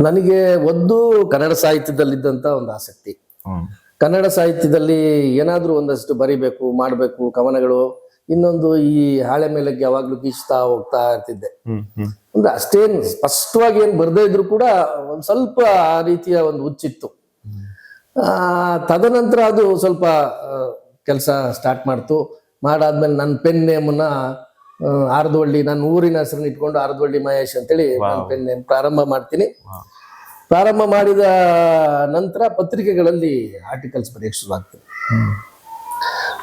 ನನಗೆ ಒಂದು ಕನ್ನಡ ಸಾಹಿತ್ಯದಲ್ಲಿದ್ದಂಥ ಒಂದು ಆಸಕ್ತಿ. ಕನ್ನಡ ಸಾಹಿತ್ಯದಲ್ಲಿ ಏನಾದರೂ ಒಂದಷ್ಟು ಬರಿಬೇಕು ಮಾಡಬೇಕು ಕವನಗಳು ಇನ್ನೊಂದು ಈ ಹಾಳೆ ಮೇಲಕ್ಕೆ ಯಾವಾಗ್ಲೂ ಗೀಚ್ತಾ ಹೋಗ್ತಾ ಇರ್ತಿದ್ದೆ. ಅಂದ್ರೆ ಅಷ್ಟೇನ್ ಸ್ಪಷ್ಟವಾಗಿ ಏನು ಬರ್ದೇ ಇದ್ರು ಕೂಡ ಒಂದು ಸ್ವಲ್ಪ ಆ ರೀತಿಯ ಒಂದು ಹುಚ್ಚಿತ್ತು. ಆ, ತದನಂತರ ಅದು ಸ್ವಲ್ಪ ಕೆಲಸ ಸ್ಟಾರ್ಟ್ ಮಾಡ್ತು. ಮಾಡಾದ್ಮೇಲೆ ನನ್ನ ಪೆನ್ ನೇಮನ್ನ ಆರದವಳ್ಳಿ ನನ್ನ ಊರಿನ ಹೆಸರನ್ನ ಇಟ್ಕೊಂಡು ಆರದವಳ್ಳಿ ಮಹೇಶ್ ಅಂತೇಳಿ ಹೇಳಿ ಪೆನ್ ಪ್ರಾರಂಭ ಮಾಡ್ತೀನಿ. ಪ್ರಾರಂಭ ಮಾಡಿದ ನಂತರ ಪತ್ರಿಕೆಗಳಲ್ಲಿ ಆರ್ಟಿಕಲ್ಸ್ ಬರೆಯಕ್ಕೆ ಶುರುವಾಗ್ತದೆ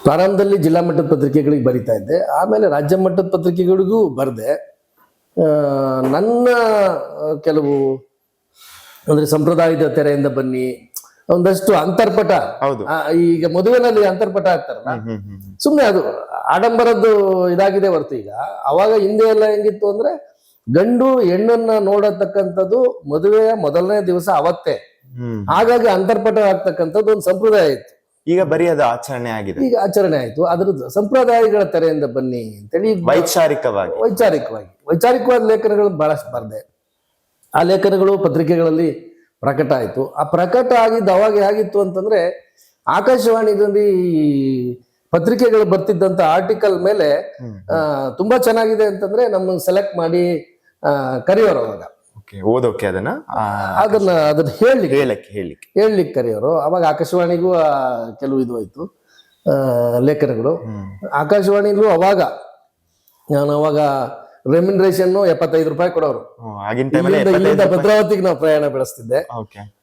ಪ್ರಾರಂಭದಲ್ಲಿ ಜಿಲ್ಲಾ ಮಟ್ಟದ ಪತ್ರಿಕೆಗಳಿಗೆ ಬರಿತಾ ಇದ್ದೆ. ಆಮೇಲೆ ರಾಜ್ಯ ಮಟ್ಟದ ಪತ್ರಿಕೆಗಳಿಗೂ ಬರೆದೆ. ನನ್ನ ಕೆಲವು ಅಂದ್ರೆ ಸಂಪ್ರದಾಯದ ತೆರೆಯಿಂದ ಬನ್ನಿ ಒಂದಷ್ಟು ಅಂತರ್ಪಟ. ಈಗ ಮದುವೆನಲ್ಲಿ ಅಂತರ್ಪಟ ಆಗ್ತಾರಲ್ಲ ಸುಮ್ಮನೆ ಅದು ಆಡಂಬರದ್ದು ಇದಾಗಿದೆ ಹೊರತು ಈಗ. ಅವಾಗ ಹಿಂದೆ ಎಲ್ಲ ಹೆಂಗಿತ್ತು ಅಂದ್ರೆ ಗಂಡು ಹೆಣ್ಣನ್ನ ನೋಡತಕ್ಕಂಥದ್ದು ಮದುವೆಯ ಮೊದಲನೇ ದಿವಸ ಅವತ್ತೇ. ಹಾಗಾಗಿ ಅಂತರ್ಪಟ ಆಗ್ತಕ್ಕಂಥದ್ದು ಒಂದು ಸಂಪ್ರದಾಯ ಇತ್ತು. ಈಗ ಬರೀ ಅದು ಆಚರಣೆ ಆಗಿದೆ. ಈಗ ಆಚರಣೆ ಆಯ್ತು. ಅದ್ರದ್ದು ಸಂಪ್ರದಾಯಗಳ ತೆರೆಯಿಂದ ಬನ್ನಿ ಅಂತೇಳಿ ವೈಚಾರಿಕವಾಗಿ. ವೈಚಾರಿಕವಾಗಿ. ವೈಚಾರಿಕವಾದ ಲೇಖನಗಳು ಬಹಳಷ್ಟು ಬರ್ದೆ. ಆ ಲೇಖನಗಳು ಪತ್ರಿಕೆಗಳಲ್ಲಿ ಪ್ರಕಟ ಆಯ್ತು. ಆ ಪ್ರಕಟ ಆಗಿದ್ದು ಅವಾಗ ಹೇಗಿತ್ತು ಅಂತಂದ್ರೆ ಆಕಾಶವಾಣಿದಲ್ಲಿ ಪತ್ರಿಕೆಗಳು ಬರ್ತಿದ್ದಂತ ಆರ್ಟಿಕಲ್ ಮೇಲೆ ತುಂಬಾ ಚೆನ್ನಾಗಿದೆ ಅಂತಂದ್ರೆ ನಮ್ಮನ್ನು ಸೆಲೆಕ್ಟ್ ಮಾಡಿ ಕರೆಯೋರು ಅವಾಗ. ಓದೋಕೆ ಅದನ್ನ? ಅದನ್ನ ಅದನ್ನ ಹೇಳಲಿಕ್ಕೆ. ಹೇಳಕ್ಕೆ ಹೇಳಲಿಕ್ಕೆ. ಹೇಳಲಿಕ್ಕೆ ಕರೆಯೋರು. ಅವಾಗ ಆಕಾಶವಾಣಿಗೂ ಕೆಲವು ಇದು ಆಯ್ತು. ಲೇಖನಗಳು. ಆಕಾಶವಾಣಿಗೂ ಅವಾಗ ನಾನು ಅವಾಗ ರೆಮ್ಯುನರೇಷನ್ ಎಪ್ಪತ್ತೈದು ರೂಪಾಯಿ ಕೊಡೋರು. ಇಲ್ಲಿಂದ ಭದ್ರಾವತಿಗೆ ನಾವು ಪ್ರಯಾಣ ಬೆಳೆಸ್ತಿದ್ದೆ. ಓಕೆ.